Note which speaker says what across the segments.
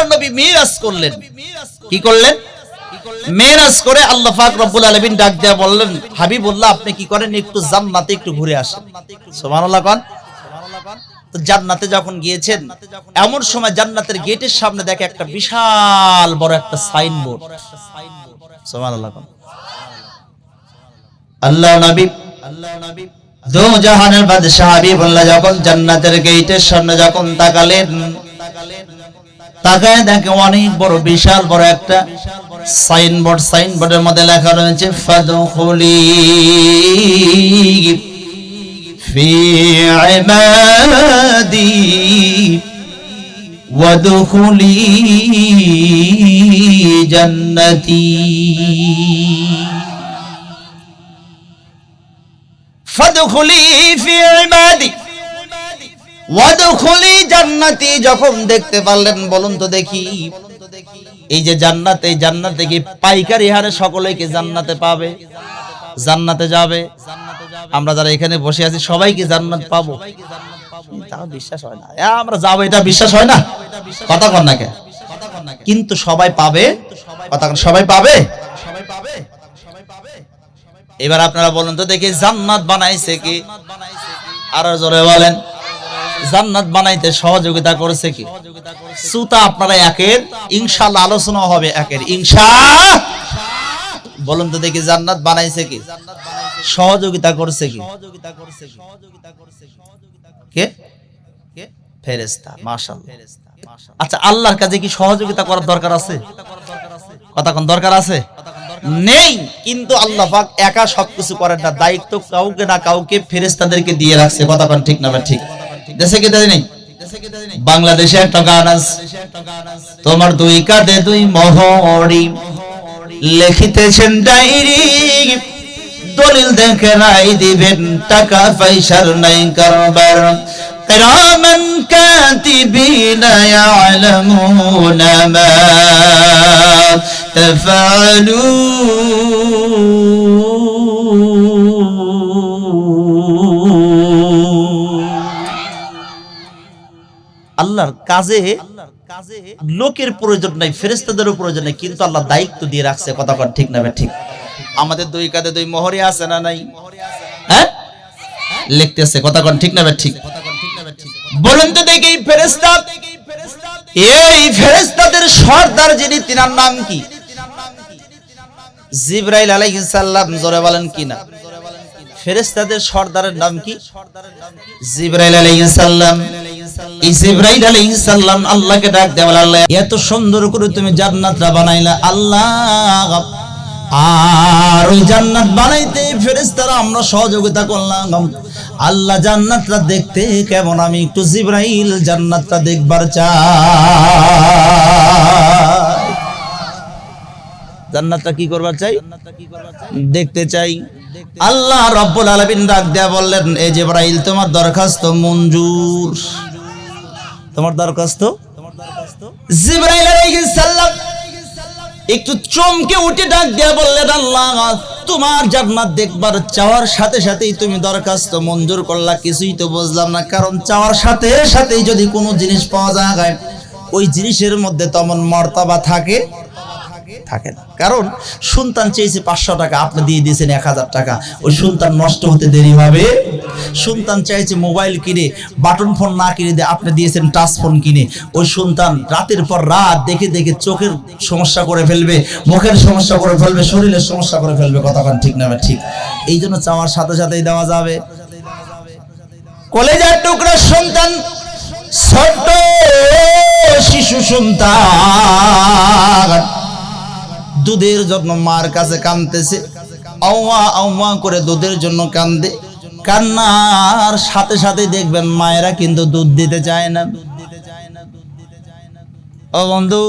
Speaker 1: আল্লাহ নবী মিরাজ করলেন। কি করলেন? মেরাজ করে আল্লাহ পাক রব্বুল আলামিন ডাক দেয়া বললেন, হাবিবুল্লাহ, আপনি কি করেন? একটু জান্নাতে একটু ঘুরে আসেন। সুবহানাল্লাহ কোন। তো জান্নাতে যখন গিয়েছেন, এমন সময় জান্নাতের গেটের সামনে দেখে একটা বিশাল বড় একটা সাইনবোর্ড। সুবহানাল্লাহ কোন। আল্লাহ নবী আল্লাহ নবী দো জাহানের বাদশাহ হাবিবুল্লাহ যখন জান্নাতের গেটের সামনে যখন তাকালেন তাকায় দেখে অনেক বড়, বিশাল বড় একটা সাইনবোর্ড সাইনবোর্ডের মধ্যে লেখা রয়েছে, ফাদখুলি ফি ইবাদি ওয়াদখুলি জান্নাতি। ফি ইবাদি ওয়াদখুলি জান্নাতি যখন দেখতে পারলেন, বলুন তো দেখি। এই যে জান্নাত জান্নাতে কি পাইকারি হারে সকলে কি জান্নাতে পাবে? জান্নাতে যাবে? আমরা যারা এখানে বসে আছি, সবাই কি জান্নাত পাবো? বিশ্বাস হয় না। আমরা যাব, এটা বিশ্বাস হয় না? কথা কর কিন্তু সবাই পাবে? কথা সবাই পাবে সবাই পাবে? এবার আপনারা বলুন তো দেখি, জান্নাত বানাইছে কি? আর জোরে বলেন। জান্নাত বানাইতে সহযোগিতা করেছে কি? সুতা আপনারা একের, ইনশাআল্লাহ আলোচনা হবে একের। ইনশা বলুন তো দেখি জান্নাত বানাইছে কি? সহযোগিতা করছে কি? আচ্ছা আল্লাহর কি সহযোগিতা করার দরকার আছে? কথা কোন দরকার আছে? নেই, কিন্তু আল্লাহ একা সবকিছু করেন না। দায়িত্ব কাউকে না কাউকে ফেরেশতাদেরকে দিয়ে রাখছে। কথা ঠিক না ঠিক? দেশে কি দেয় নেই? বাংলাদেশে একটা গান আছে। তোমার দুই কাঁধে দুই মহরি লিখিতেছেন ডায়েরি। দলিল দেখে রাই দিবেন, টাকা পয়সার নাই কারবার। কিরামান কাতিবিন ইয়ালামুন মা আল্লাহর কাজে লোকের প্রয়োজন নাই ফেরেস্তাদেরও প্রয়োজন নাই কিন্তু আল্লাহ দায়িত্ব দিয়ে রাখছে কথা কন ঠিক না ঠিক। আমাদের দুই কাঁধে দুই মোহরি আছে না নাই? হ্যাঁ? লিখতেছে কথা কন ঠিক না ঠিক। বলুন তো দেখি এই ফেরেস্তা এই ফেরেস্তাদের সর্দার যিনি তিনার নাম কি? জিব্রাইল আলাইহিস সালাম জোরে বলেন কি না? ফেরেস্তাদের সর্দারের নাম কি? জিব্রাইল আলাইহিস সালাম। জান্নাতটা আমরা সহযোগিতা করলাম। আল্লাহ, জান্নাতটা দেখতে কেমন? আমি একটু জিব্রাইল জান্নাতটা দেখবার চাই। জান্নাতটা কি করবার চাই? দেখতে চাই। আল্লাহ রব্বুল আলামিন ডাক দেয়া বললেন এই জিব্রাইল, তোমার দরখাস্ত মঞ্জুর। তোমার দরখাস্ত? একটু চমকে উঠে ডাক দিয়ে বললে তোমার জান্নাত দেখবার চাওয়ার সাথে সাথেই তুমি দরখাস্ত মঞ্জুর করলা, কিছুই তো বুঝলাম না। কারণ চাওয়ার সাথে সাথেই যদি কোনো জিনিস পাওয়া যায়, ওই জিনিসের মধ্যে তেমন মর্তাবা থাকে থাকে না। কারণ সন্তান চেয়েছে পাঁচশো টাকা, আপনি দিয়ে দিয়েছেন এক হাজার টাকা। ওই সন্তান নষ্ট হতে দেরি হবে। সন্তান চাইছে মোবাইল কিনে, বাটন ফোন না কিনে দিয়ে আপনি দিয়েছেন টাচ ফোন কিনে। ওই সন্তান রাতের পর রাত দেখে দেখে চোখের সমস্যা করে ফেলবে, মুখের সমস্যা করে ফেলবে, শরীরের সমস্যা করে ফেলবে কতক্ষণ ঠিক না ঠিক। এই জন্য চাওয়ার সাথে সাথেই দেওয়া যাবে। কলেজার টুকরা সন্তান, ছোট্ট শিশু সন্তান। দুধের জন্য মার কাছে কানতেছে। আউয়া আউয়া করে দুধের জন্য কান্দে। কান্নার সাথে সাথে দেখবেন মায়েরা কিন্তু দুধ দিতে চায় না। ও বন্ধু,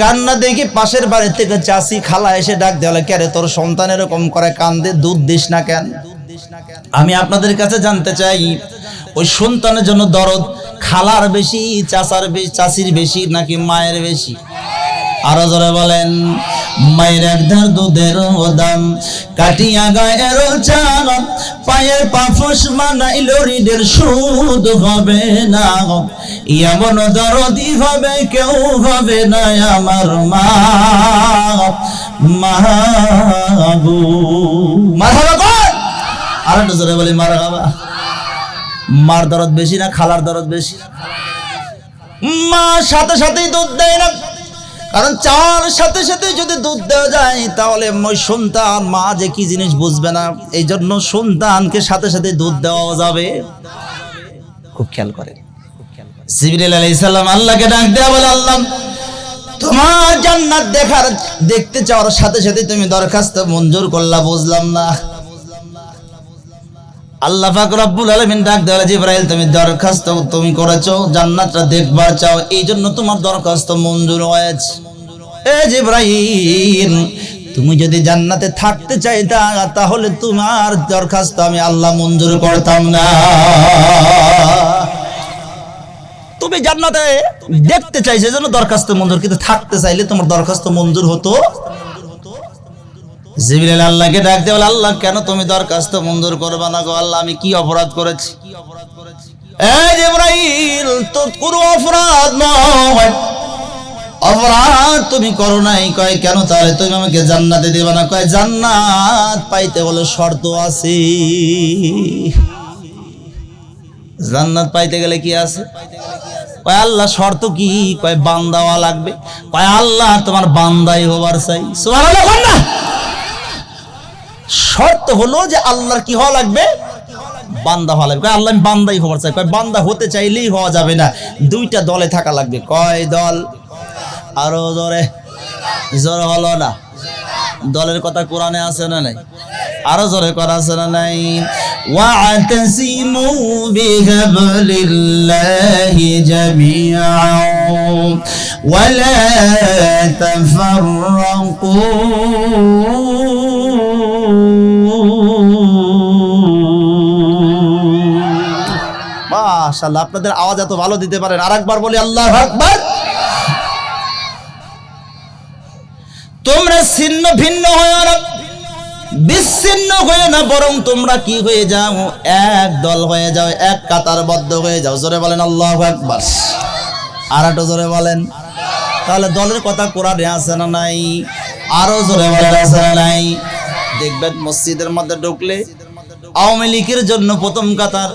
Speaker 1: কান্না দেখি পাশের বাড়ি থেকে চাষি খালা এসে ডাক দেওয়ালে কেরে তোর সন্তান এরকম করে কান্দে, দুধ দিস না কেন? আমি আপনাদের কাছে জানতে চাই, ওই সন্তানের জন্য দরদ খালার বেশি, চাচার বেশি চাষির বেশি নাকি মায়ের বেশি? আরও জোরে বলেন, মায়ের এক ধার দুধের দাম, কাটিয়া গায়ের চাল, পায়ের পাফস মানাইল রিডের সুদ হবে না। এমন দরদি হবে, কেউ হবে না আমার মা। মাগু মারহাবা আর একটু জোরে বলি, মারহাবা। মার দরদ বেশি না, খালার দরদ বেশি? মা সাথে সাথেই দুধ দেয় না। কারণ চার সাথে সাথে যদি দুধ দেওয়া যায়, তাহলে সন্তান, মা যে কি জিনিস বুঝবে না। এই জন্য সন্তানকে সাথে সাথে দুধ দেওয়া যাবে। খুব খেয়াল করে জিবরিল আলাইহিস সালাম আল্লাহকে ডাক দেয়া বলে, আল্লাহ, তোমার জান্নাত দেখার, দেখতে চাওয়ার সাথে সাথে তুমি দরখাস্ত মঞ্জুর করলা, বুঝলাম না। আল্লাহ ডাক জিব্রাইল, তুমি দরখাস্ত তুমি করেছ, জান্নাতটা দেখবার চাও এই জন্য তোমার দরখাস্ত মঞ্জুর হয়েছে। এ জিব্রাইল, তুমি যদি জান্নাতে থাকতে চাইতা, তাহলে তোমার দরখাস্ত আমি আল্লাহ মঞ্জুর করতাম না। তুমি জান্নাতে দেখতে চাইছে জন্য দরখাস্ত মঞ্জুর, কিন্তু থাকতে চাইলে তোমার দরখাস্ত মঞ্জুর হতো। জিবরিল আল্লাহকে ডাক দিয়ে বলে, আল্লাহ, কেন তুমি দরখাস্ত মঞ্জুর করবে না গো? আল্লাহ, আমি কি অপরাধ করেছি? এই জিবরাইল, তো অপরাধ অপরাধ তুমি করো নাই। কয়, কেন তাহলে তুমি আমাকে জান্নাতে দেবে না? কয়, জান্নাত পাইতে বলে শর্ত আছে। জান্নাত পাইতে গেলে কি আছে? কয়, আল্লাহ, শর্ত কি? কয়, বান্দাওয়া লাগবে। কয়, আল্লাহ, তোমার বান্দাই হবার চাই। সুবহানাল্লাহ না শর্ত হলো যে আল্লাহর কি হওয়া লাগবে বান্দা হওয়া লাগবে কয় আল্লাহ আমি বান্দাই হবার চাই কয় বান্দা হতে চাইলেই হওয়া যাবে না দুইটা দলে থাকা লাগবে কয় দল আরো জোরে জোর হলো না দলের কথা কোরআনে আছে না নাই আরো জোরে করা আছে না নাই واعتصموا بحبل الله جميعا ولا تفرقوا মাশাআল্লাহ, আপনাদের আওয়াজ এত ভালো দিতে পারেন। আরেকবার বলি, আল্লাহু আকবার। তোমরা ছিন্ন ভিন্ন হয়ে বিচ্ছিন্ন হয়ে না, বরং তোমরা কি হয়ে যাও? এক দল হয়ে যাও, এক কাতারবদ্ধ হয়ে যাও। জোরে বলেন, আল্লাহ একবার আর একটু জোরে বলেন। তাহলে দলের কথা কোরআনে আছে না নাই? আরও জোরে বলেন, আছে না নাই? দেখবেন মসজিদের মধ্যে ঢুকলে আওয়ামী লীগের জন্য প্রথম কাতার।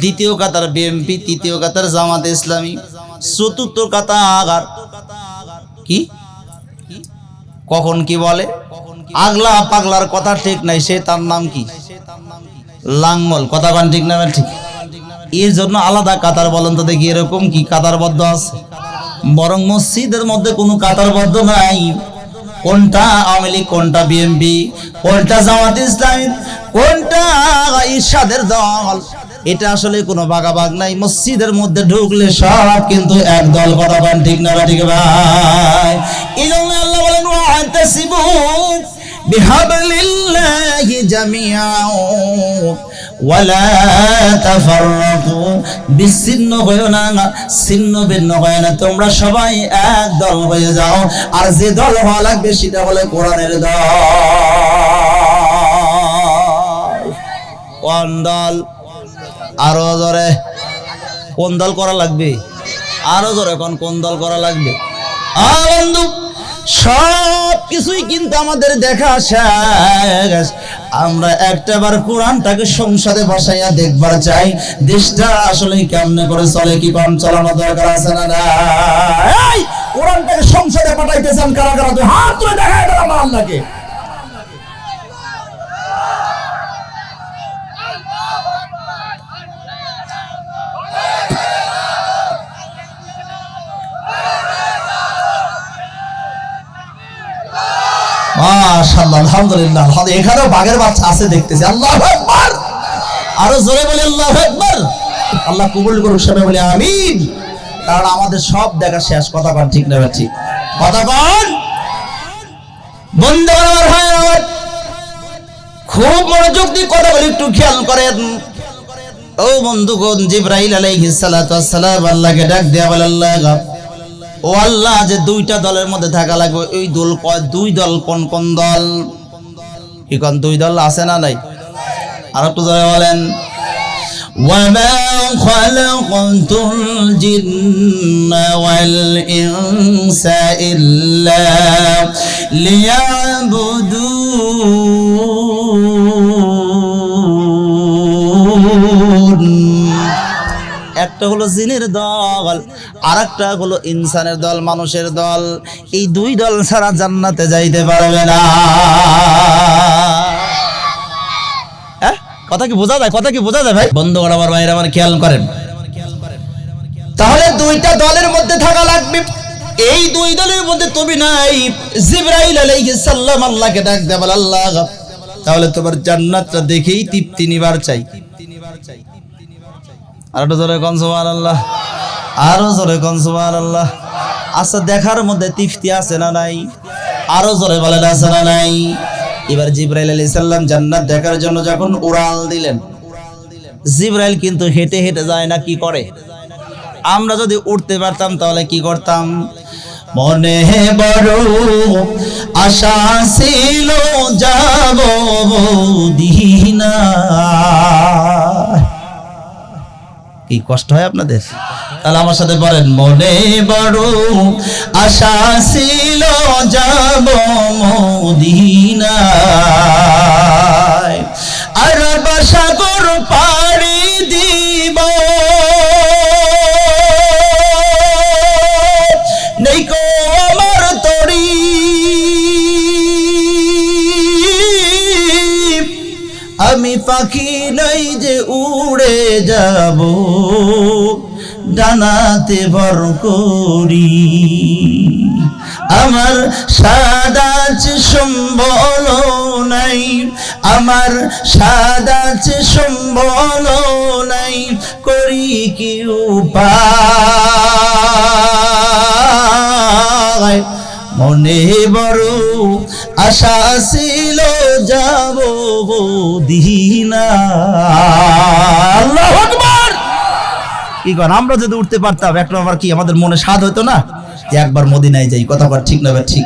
Speaker 1: দ্বিতীয় কাতার বিএমপি, তৃতীয় কাতার জামাত ইসলামী, চতুর্থ কাতার কি? কখন কি বলে? আগলা পাগলার কথা ঠিক নাই, সে তার নাম কি? লাঙ্গল। কথা কান ঠিক না ঠিক? এর জন্য আলাদা কাতার বলেন তো দেখি এরকম কি কাতারবদ্ধ আছে? বরং মসজিদের মধ্যে কোনো কাতারবদ্ধ নাই। কোনটা আওয়ামী লীগ, কোনটা বিএমপি, কোনটা জামাত ইসলামী, কোনটা ইরশাদের দল? এটা আসলে কোনো বাগাবাগ নাই, মসজিদের মধ্যে ঢুকলে সব কিন্তু এক দল কথা বলেন, ঠিক না ঠিক ভাই? এই জন্য আল্লাহ বলেন ওয়াতাসিবু বিহাবলিল্লাহি জামিআ ওয়ালা বিচ্ছিন্ন হয়েও না ছিন্ন ভিন্ন হয় না, তোমরা সবাই এক দল হয়ে যাও, আর যে দল হওয়া লাগবে সেটা হলে কোরআনের দল। কোন দল? আরও জোরে। কোন দল করা লাগবে? আরও জোরে এখন কোন দল করা লাগবে? বন্ধু সব কিছুই কিন্তু আমাদের দেখা শেষ। আমরা একটাবার কোরআনটাকে সংসদে বসাইয়া দেখবার চাই। দেশটা আসলে কেমনে করে চলে, কি কম চালানো দরকার আছে না কোরআনটাকে সংসদে পাঠাইতে চান কারা? কারা হাত তুলে দেন আমার আল্লাহকে। মাশাআল্লাহ, আলহামদুলিল্লাহ। এখানেও বাঘের বাচ্চা আছে দেখতেছি। আল্লাহ আকবার! আরও জোরে বলে, আল্লাহ আকবার! আল্লাহ কবুল করুক, সবাই বলে, আমিন। কারণ আমাদের সব দেখা শেষ। কথা কন, ঠিক না ঠিক? কথা কন! বন্ধু আমার ভাই, আমার খুব মনোযোগ দিয়ে কথা বলে, একটু খেয়াল করেন। ও বন্ধুগণ, জিব্রাইল আলাইহিস সালাতু ওয়াস সালাম, আল্লাহকে ডাক দেয়া বলে, আল্লাহ ও আল্লাহ যে দুইটা দলের মধ্যে থাকা লাগবে ওই দল কয় দুই দল কোন কোন দল কি কোন দুই দল আছে না নাই আর একটু জয় বলেন وما خلقت الجن والإنس إلا ليعبدون একটা হলো জিনের দল আর একটা হলো ইনসানের দল, মানুষের দল। এই দুই দল ছাড়া জান্নাতে যাইতে পারবে না? কথা কি বোঝা যায়? কথা কি বোঝা যায় ভাই? বন্ধুগণ, আমার ভাইয়ের, আমার খেয়াল করেন। তাহলে দুইটা দলের মধ্যে থাকা লাগবে। এই দুই দলের মধ্যে তুমি নাই। জিব্রাইল আলাইহিস সালাম আল্লাহকে ডাক দে বল, আল্লাহ, তাহলে তোমার জান্নাতটা দেখেই তৃপ্তি নিবার চাই। আর একটু জোরে কন, সুবহানাল্লাহ। আরও জোরে কন সুবহানাল্লাহ? আচ্ছা দেখার মধ্যে তৃপ্তি আছে না নাই? আরও জোরে বলেন, আছে না নাই? এবার জিব্রাইল আলাইহিস সালাম জান্নাত দেখার জন্য যখন উড়াল দিলেন, জিব্রাইল কিন্তু হেঁটে হেঁটে যায় না, কি করে? আমরা যদি উঠতে পারতাম তাহলে কি করতাম? মনে বড় আশা ছিল, যাব দিনা কি কষ্ট হয় আপনাদের? তাহলে আমার সাথে বলেন মনে বড় আশা ছিল, যাব মদিনায়। আর সাগর পাড়ি দিব। নেই কো আমার তরি। আমি পাখি নাই যে উড়ে যাব। ডানাতে ভর করি। আমার সাদাচ সম্বল নাই, আমার সাদাচ সম্বল নাই, করি কি উপায়? মনে বড় আশা ছিল, যাব দিনা। আল্লাহু কি কর আমরা যদি উঠতে পারতাম একটা আবার কি, আমাদের মনে স্বাদ হতো না? একবার মদিনায় যাই, কথা ঠিক না ঠিক।